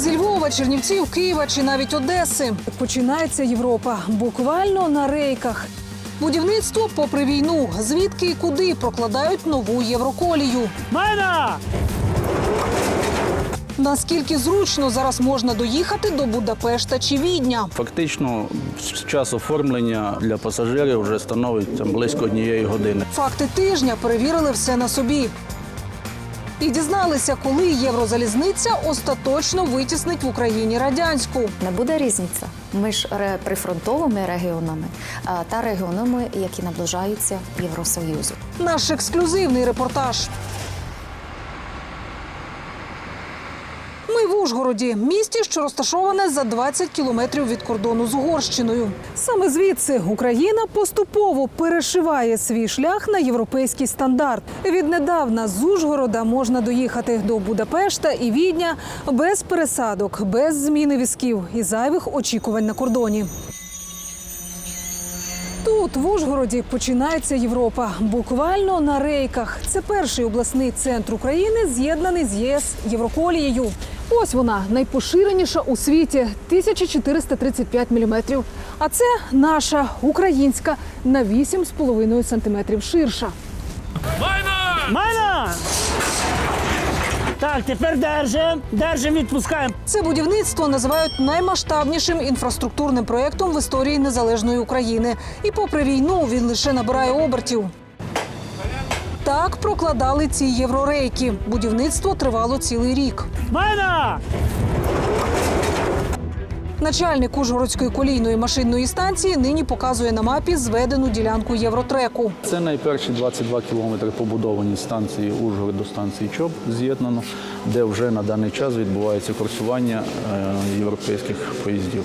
Зі Львова, Чернівців, Києва чи навіть Одеси починається Європа буквально на рейках. Будівництво попри війну, звідки і куди прокладають нову євроколію. Майна! Наскільки зручно зараз можна доїхати до Будапешта чи Відня? Фактично, час оформлення для пасажирів вже становить там, близько однієї години. Факти тижня перевірили все на собі. І дізналися, коли єврозалізниця остаточно витіснить в Україні радянську. Не буде різниця між прифронтовими регіонами та регіонами, які наближаються Євросоюзу. Наш ексклюзивний репортаж. Ми в Ужгороді, місті, що розташоване за 20 кілометрів від кордону з Угорщиною. Саме звідси Україна поступово перешиває свій шлях на європейський стандарт. Віднедавна з Ужгорода можна доїхати до Будапешта і Відня без пересадок, без зміни візків і зайвих очікувань на кордоні. Тут, в Ужгороді, починається Європа. Буквально на рейках. Це перший обласний центр України, з'єднаний з єС Євроколією. Ось вона найпоширеніша у світі 1435 міліметрів. А це наша українська на 8,5 сантиметрів ширша. Майна! Так, тепер держим, держим, відпускаємо. Це будівництво називають наймасштабнішим інфраструктурним проєктом в історії незалежної України. І попри війну він лише набирає обертів. Так прокладали ці єврорейки. Будівництво тривало цілий рік. Майна! Начальник Ужгородської колійної машинної станції нині показує на мапі зведену ділянку євротреку. Це найперші 22 кілометри побудовані станції Ужгород до станції ЧОП з'єднано, де вже на даний час відбувається курсування е, європейських поїздів.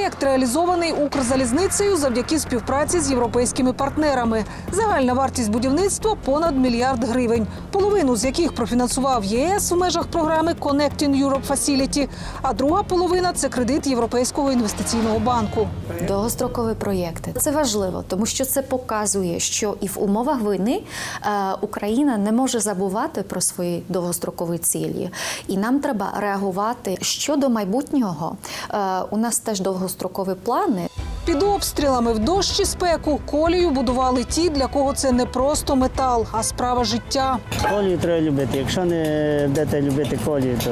Проєкт реалізований Укрзалізницею завдяки співпраці з європейськими партнерами. Загальна вартість будівництва понад мільярд гривень, половину з яких профінансував ЄС у межах програми Connecting Europe Facility, а друга половина це кредит Європейського інвестиційного банку. Довгострокові проєкти це важливо, тому що це показує, що і в умовах війни е, Україна не може забувати про свої довгострокові цілі, і нам треба реагувати щодо майбутнього. Е, у нас теж довгострокові плани. Під обстрілами в дощ і спеку колію будували ті, для кого це не просто метал, а справа життя. Колію треба любити. Якщо не будете любити колію, то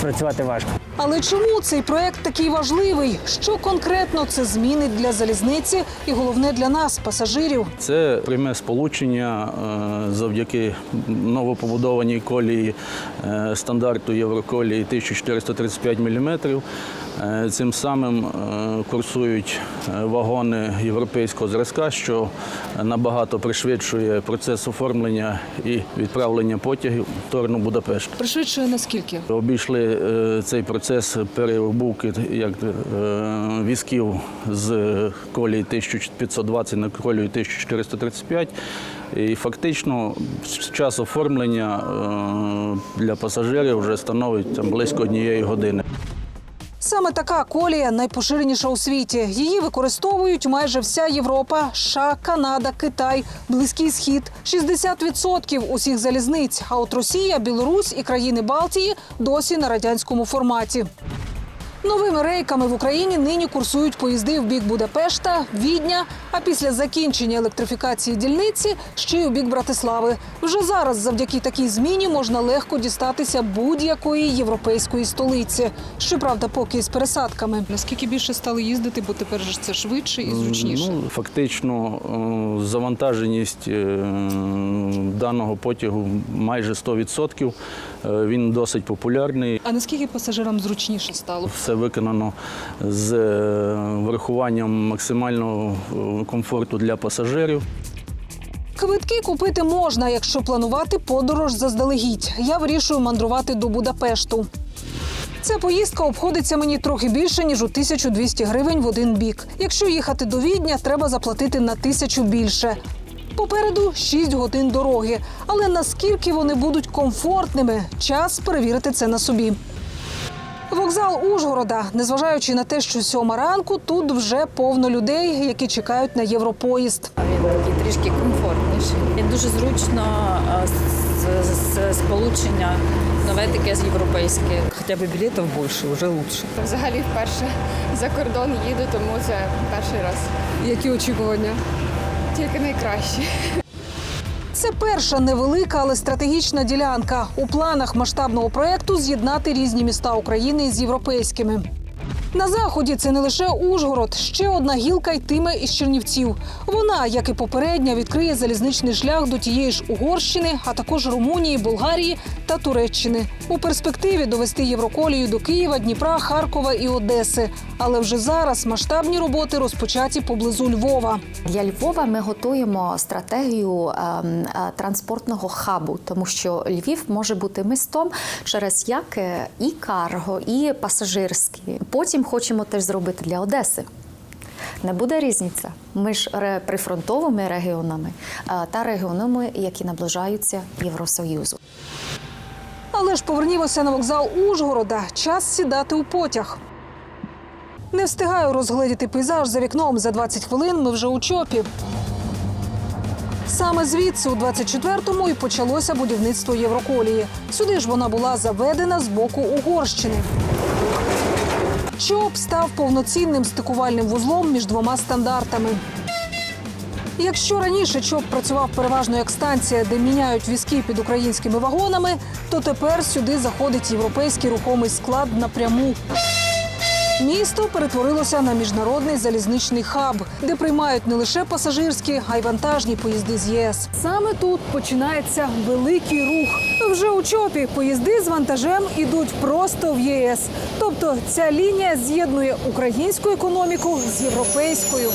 працювати важко. Але чому цей проект такий важливий? Що конкретно це змінить для залізниці і головне для нас, пасажирів? Це пряме сполучення е, завдяки новопобудованій колії е, стандарту Євроколії 1435 мм. Цим самим е, курсують е, вагони європейського зразка, що набагато пришвидшує процес оформлення і відправлення потягів в сторону Будапешта. Пришвидшує наскільки? Обійшли е, цей процес переобувки як е, візків з колії 1520 на колію 1435. І фактично час оформлення е, для пасажирів вже становить там, близько однієї години. Саме така колія найпоширеніша у світі. Її використовують майже вся Європа, США, Канада, Китай, Близький Схід, 60% усіх залізниць. А от Росія, Білорусь і країни Балтії досі на радянському форматі. Новими рейками в Україні нині курсують поїзди в бік Будапешта, Відня, а після закінчення електрифікації дільниці ще й у бік Братислави. Вже зараз, завдяки такій зміні, можна легко дістатися будь-якої європейської столиці. Щоправда, поки з пересадками. Наскільки більше стали їздити, бо тепер же це швидше і зручніше. Ну, фактично, е, завантаженість е, даного потягу майже 100%. Е, Він досить популярний. А наскільки пасажирам зручніше стало? Все виконано з е, врахуванням максимального е, комфорту для пасажирів. Квитки купити можна, якщо планувати подорож заздалегідь. Я вирішую мандрувати до Будапешту. Ця поїздка обходиться мені трохи більше ніж у 1200 гривень в один бік. Якщо їхати до Відня, треба заплатити на тисячу більше. Попереду 6 годин дороги. Але наскільки вони будуть комфортними, час перевірити це на собі. Вокзал Ужгорода, незважаючи на те, що сьома ранку, тут вже повно людей, які чекають на європоїзд. Він такий трішки комфортніший. Він дуже зручно сполучення, нове таке з європейське. Хотя бы билетов больше, уже лучше. Взагалі вперше за кордон їду, тому це перший раз. Які очікування? Тільки найкраще. Це перша невелика, але стратегічна ділянка у планах масштабного проекту з'єднати різні міста України з європейськими. На заході це не лише Ужгород, ще одна гілка йтиме із Чернівців. Вона, як і попередня, відкриє залізничний шлях до тієї ж Угорщини, а також Румунії, Болгарії та Туреччини. У перспективі довести Євроколію до Києва, Дніпра, Харкова і Одеси. Але вже зараз масштабні роботи розпочаті поблизу Львова. Для Львова ми готуємо стратегію ем, е, транспортного хабу, тому що Львів може бути містом, через яке і карго, і пасажирські. Потім хочемо теж зробити для Одеси. Не буде різниця між прифронтовими регіонами та регіонами, які наближаються Євросоюзу. Але ж повернімося на вокзал Ужгорода. Час сідати у потяг. Не встигаю розгледіти пейзаж за вікном. За 20 хвилин ми вже у чопі. Саме звідси, у 24-му, і почалося будівництво Євроколії. Сюди ж вона була заведена з боку Угорщини. ЧОП став повноцінним стикувальним вузлом між двома стандартами. Якщо раніше ЧОП працював переважно як станція, де міняють візки під українськими вагонами, то тепер сюди заходить європейський рухомий склад напряму. Місто перетворилося на міжнародний залізничний хаб, де приймають не лише пасажирські, а й вантажні поїзди з ЄС. Саме тут починається великий рух. Вже у чопі поїзди з вантажем ідуть просто в ЄС. Тобто ця лінія з'єднує українську економіку з європейською.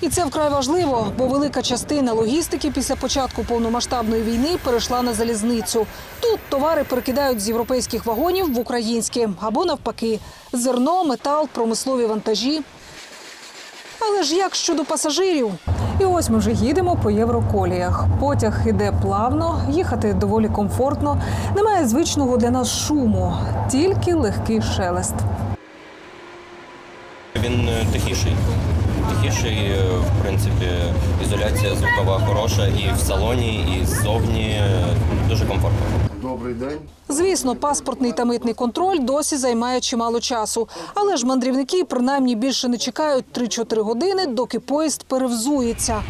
І це вкрай важливо, бо велика частина логістики після початку повномасштабної війни перейшла на залізницю. Тут товари перекидають з європейських вагонів в українські або навпаки: зерно, метал, промислові вантажі. Але ж як щодо пасажирів? І ось ми вже їдемо по євроколіях. Потяг іде плавно, їхати доволі комфортно. Немає звичного для нас шуму, тільки легкий шелест. Він е, тихіший. Тихіший, е, в принципі, ізоляція звукова хороша і в салоні, і ззовні е, дуже комфортно. Звісно, паспортний та митний контроль досі займає чимало часу. Але ж мандрівники принаймні більше не чекають 3-4 години, доки поїзд перевзується.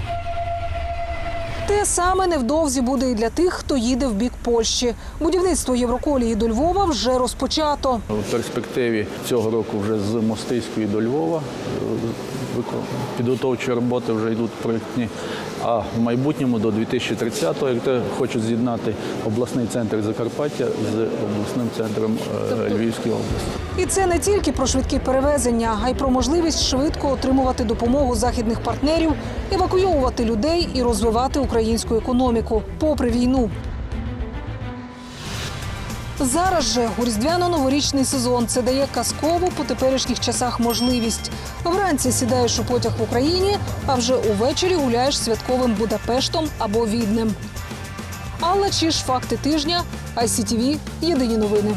Те саме невдовзі буде і для тих, хто їде в бік Польщі. Будівництво Євроколії до Львова вже розпочато. В перспективі цього року вже з Мостиської до Львова підготовчі роботи вже йдуть проєктні. А в майбутньому до 2030-го, як те хочуть з'єднати обласний центр Закарпаття з обласним центром е, Львівської області. І це не тільки про швидкі перевезення, а й про можливість швидко отримувати допомогу західних партнерів, евакуйовувати людей і розвивати українську економіку попри війну. Зараз же у різдвяно-новорічний сезон це дає казкову по теперішніх часах можливість. Вранці сідаєш у потяг в Україні, а вже увечері гуляєш святковим Будапештом або Віднем. Але чи ж факти тижня, ICTV, єдині новини.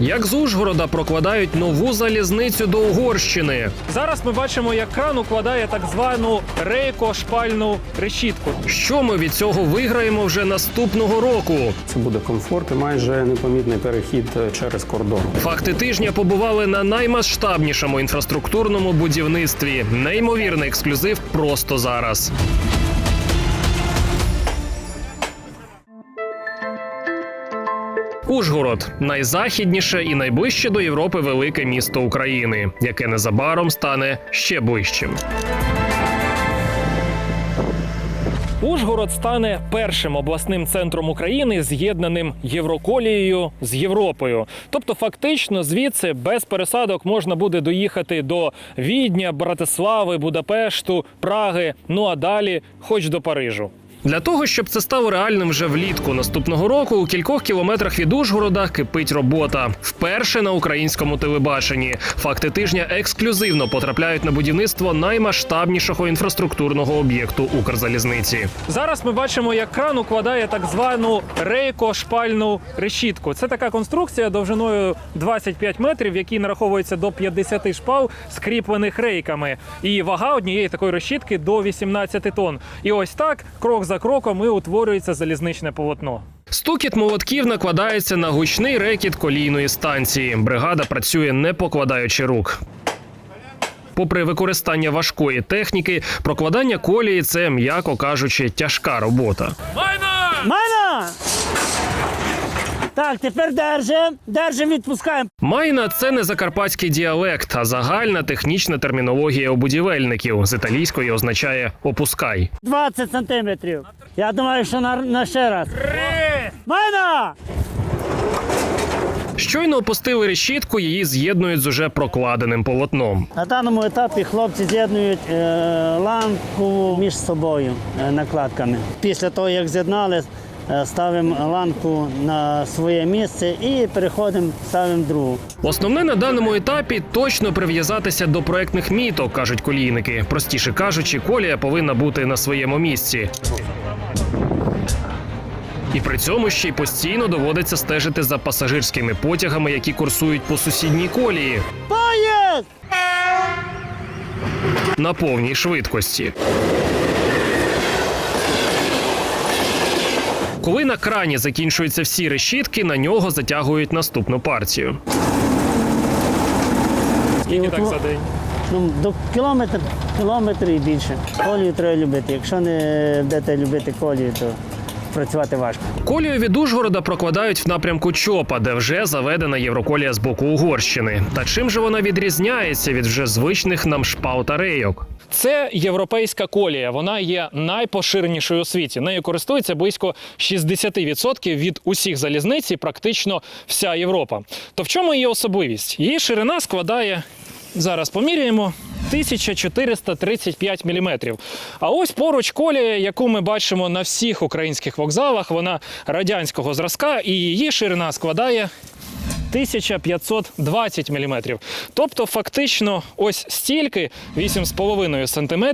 Як з Ужгорода прокладають нову залізницю до Угорщини. Зараз ми бачимо, як кран укладає так звану рейко-шпальну решітку. Що ми від цього виграємо вже наступного року? Це буде комфорт і майже непомітний перехід е, через кордон. Факти тижня побували на наймасштабнішому інфраструктурному будівництві. Неймовірний ексклюзив просто зараз. Ужгород найзахідніше і найближче до Європи велике місто України, яке незабаром стане ще ближчим. Ужгород стане першим обласним центром України, з'єднаним Євроколією з Європою. Тобто, фактично, звідси без пересадок можна буде доїхати до Відня, Братислави, Будапешту, Праги, ну а далі, хоч до Парижу. Для того, щоб це стало реальним вже влітку наступного року, у кількох кілометрах від Ужгорода кипить робота. Вперше на українському телебаченні. Факти тижня ексклюзивно потрапляють на будівництво наймасштабнішого інфраструктурного об'єкту Укрзалізниці. Зараз ми бачимо, як кран укладає так звану рейко-шпальну решітку. Це така конструкція довжиною 25 метрів, в якій нараховується до 50 шпал, скріплених рейками. І вага однієї такої решітки до 18 тонн. І ось так, крок за кроком, і утворюється залізничне полотно. Стукіт молотків накладається на гучний рекіт колійної станції. Бригада працює не покладаючи рук. Попри використання важкої техніки, прокладання колії це, м'яко кажучи, тяжка робота. Майна! Майна! Так, тепер держим, держим, відпускаємо. Майна це не закарпатський діалект, а загальна технічна термінологія у будівельників. З італійської означає опускай. 20 сантиметрів. Я думаю, що на, на ще раз. Майна! Щойно опустили решітку, її з'єднують з уже прокладеним полотном. На даному етапі хлопці з'єднують е, ланку між собою е, накладками. Після того, як з'єднали, ставимо ланку на своє місце і переходимо, ставимо другу. Основне на даному етапі точно прив'язатися до проектних міток, кажуть колійники. Простіше кажучи, колія повинна бути на своєму місці. І при цьому ще й постійно доводиться стежити за пасажирськими потягами, які курсують по сусідній колії Поїзд! на повній швидкості. Коли на крані закінчуються всі решітки, на нього затягують наступну партію. І от во- день? Ну, до кілометр, кілометр і більше. Колію треба любити. Якщо не будете любити колію, то працювати важко. Колію від Ужгорода прокладають в напрямку Чопа, де вже заведена євроколія з боку Угорщини. Та чим же вона відрізняється від вже звичних нам шпал та рейок? Це європейська колія. Вона є найпоширенішою у світі. Нею користується близько 60% від усіх залізниць і практично вся Європа. То в чому її особливість? Її ширина складає зараз поміряємо. 1435 мм. А ось поруч колія, яку ми бачимо на всіх українських вокзалах, вона радянського зразка, і її ширина складає 1520 мм. Тобто, фактично, ось стільки 8,5 см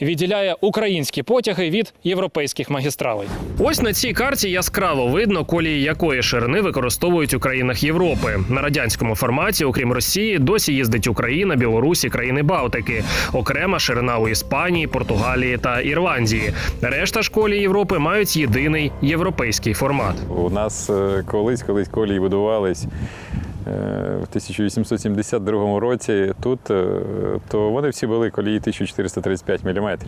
відділяє українські потяги від європейських магістралей. Ось на цій карті яскраво видно, колії якої ширини використовують у країнах Європи. На радянському форматі, окрім Росії, досі їздить Україна, Білорусь і країни Балтики. Окрема ширина у Іспанії, Португалії та Ірландії. Решта ж колій Європи мають єдиний європейський формат. У нас е, колись, колись колії будувались в 1872 році тут, е, то вони всі були колії 1435 мм.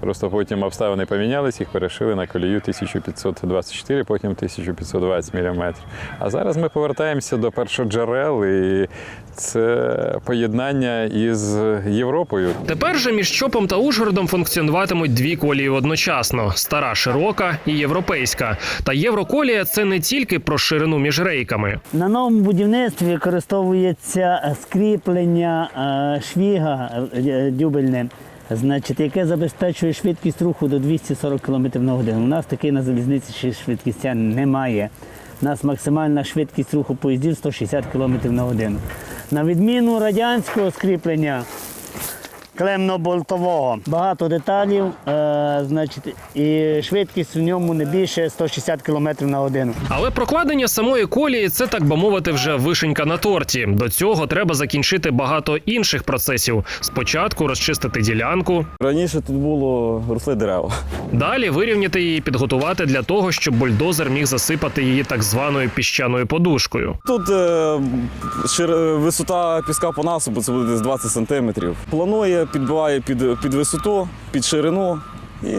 Просто потім обставини помінялись, їх перешили на колію 1524, потім 1520 мм. А зараз ми повертаємося до першоджерел, і це поєднання із Європою. Тепер же між Чопом та Ужгородом функціонуватимуть дві колії одночасно: стара широка і європейська. Та євроколія це не тільки про ширину між рейками. На новому будівництві використовується е, скріплення е, швіга е, дюбельне, значить, яке забезпечує швидкість руху до 240 км на годину. У нас такий на залізниці ще швидкістя немає. У нас максимальна швидкість руху поїздів 160 км на годину. На відміну радянського скріплення клемно-болтового. Багато деталів, е, значить, і швидкість в ньому не більше 160 км на годину. Але прокладення самої колії це так би мовити, вже вишенька на торті. До цього треба закінчити багато інших процесів. Спочатку розчистити ділянку, Раніше тут було росли дерева. далі вирівняти її, підготувати для того, щоб бульдозер міг засипати її так званою піщаною подушкою. Тут е, шир- висота піска по насипу це буде десь 20 сантиметрів. Планує, підбиває під, під висоту, під ширину і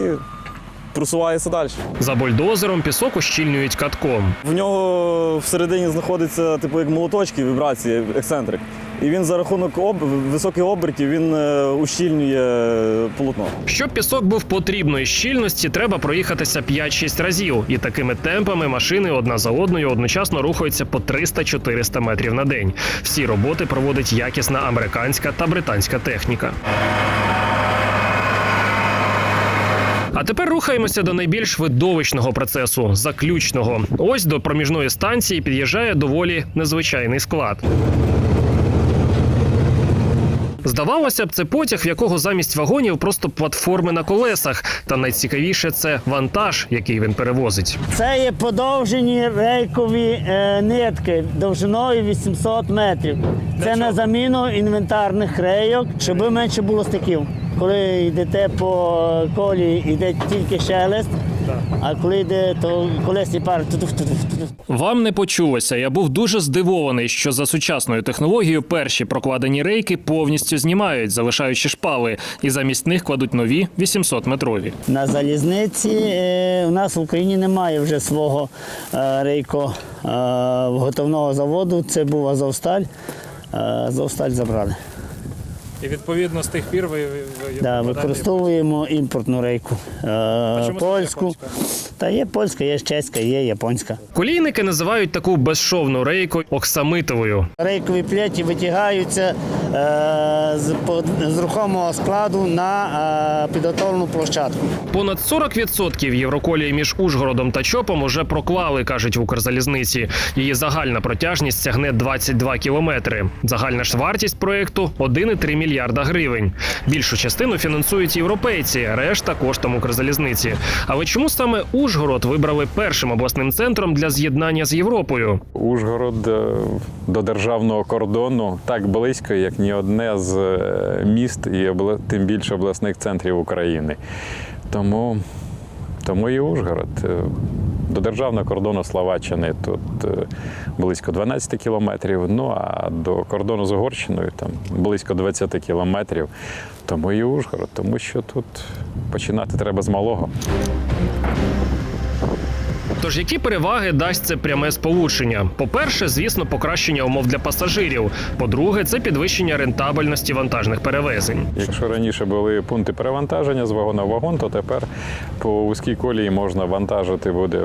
просувається далі. За бульдозером пісок ущільнюють катком. В нього всередині знаходиться типу як молоточки, вібрації, ексцентрик. І він за рахунок об... високих обертів він е, ущільнює полотно. Щоб пісок був потрібної щільності, треба проїхатися 5-6 разів. І такими темпами машини одна за одною одночасно рухаються по 300-400 метрів на день. Всі роботи проводить якісна американська та британська техніка. А тепер рухаємося до найбільш видовищного процесу заключного. Ось до проміжної станції під'їжджає доволі незвичайний склад. Здавалося б, це потяг, в якого замість вагонів просто платформи на колесах. Та найцікавіше це вантаж, який він перевозить. Це є подовжені рейкові е, нитки довжиною 800 метрів. Це на заміну інвентарних рейок, щоб менше було стиків. Коли йдете по колії, йде тільки шелест, а коли йде, то колесні пари. Вам не почулося. Я був дуже здивований, що за сучасною технологією перші прокладені рейки повністю знімають, залишаючи шпали, і замість них кладуть нові 800-метрові. На залізниці е, у нас в Україні немає вже свого е, рейко е, готовного заводу. Це був Азовсталь. Азовсталь забрали. І відповідно з тих пір ви, Да, використовуємо імпортну рейку. Е, польську. Та є польська, є чеська, є японська. Колійники називають таку безшовну рейку оксамитовою. Рейкові плеті витягаються е, з, з рухомого складу на е, підготовлену площадку. Понад 40% євроколії між Ужгородом та Чопом уже проклали, кажуть в Укрзалізниці. Її загальна протяжність сягне 22 кілометри. Загальна ж вартість проєкту 1,3 мільярда гривень. Більшу частину фінансують європейці, решта коштом Укрзалізниці. Але чому саме Ужгород вибрали першим обласним центром для з'єднання з Європою? Ужгород е, до державного кордону так близько, як ні одне з е, міст і тим більше обласних центрів України. Тому, тому і Ужгород. До державного кордону Словаччини тут е, близько 12 кілометрів. Ну а до кордону з Угорщиною там близько 20 кілометрів. Тому і Ужгород, тому що тут починати треба з малого. Тож які переваги дасть це пряме сполучення? По-перше, звісно, покращення умов для пасажирів. По-друге, це підвищення рентабельності вантажних перевезень. Якщо раніше були пункти перевантаження з вагона в вагон, то тепер по вузькій колії можна вантажити буде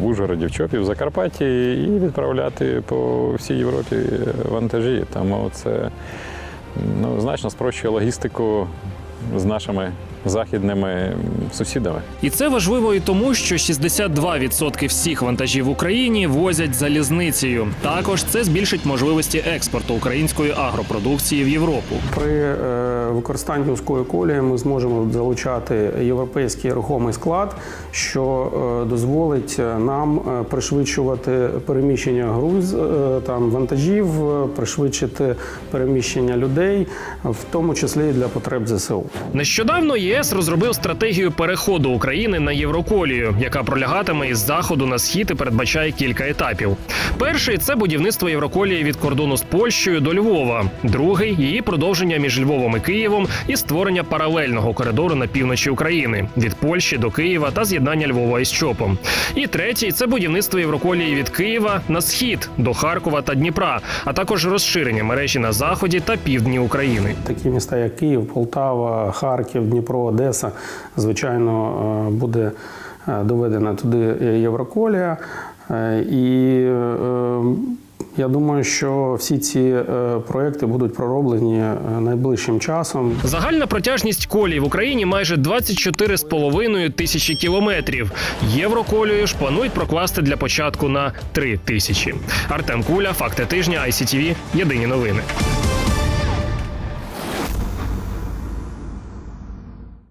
в Ужгороді, в Чопі, в Закарпатті і відправляти по всій Європі вантажі. Тому це ну, значно спрощує логістику з нашими західними сусідами. І це важливо і тому, що 62% всіх вантажів в Україні возять залізницею. Також це збільшить можливості експорту української агропродукції в Європу. При е, використанні вузької колії ми зможемо залучати європейський рухомий склад, що е, дозволить нам е, пришвидшувати переміщення груз, е, там вантажів, е, пришвидшити переміщення людей, в тому числі і для потреб ЗСУ. Нещодавно ЄС розробив стратегію переходу України на Євроколію, яка пролягатиме із заходу на схід і передбачає кілька етапів. Перший це будівництво Євроколії від кордону з Польщею до Львова. Другий її продовження між Львовом і Києвом і створення паралельного коридору на півночі України від Польщі до Києва та з'єднання Львова із Чопом. І третій це будівництво Євроколії від Києва на схід до Харкова та Дніпра, а також розширення мережі на заході та півдні України. Такі міста, як Київ, Полтава, Харків, Дніпро, Одеса, звичайно, е, буде е, доведена туди Євроколія. Е, І я думаю, що всі ці проекти будуть пророблені найближчим часом. Загальна протяжність колій в Україні майже 24,5 тисячі кілометрів. Євроколію ж планують прокласти для початку на 3 тисячі. Артем Куля, факти тижня, ICTV, Єдині новини.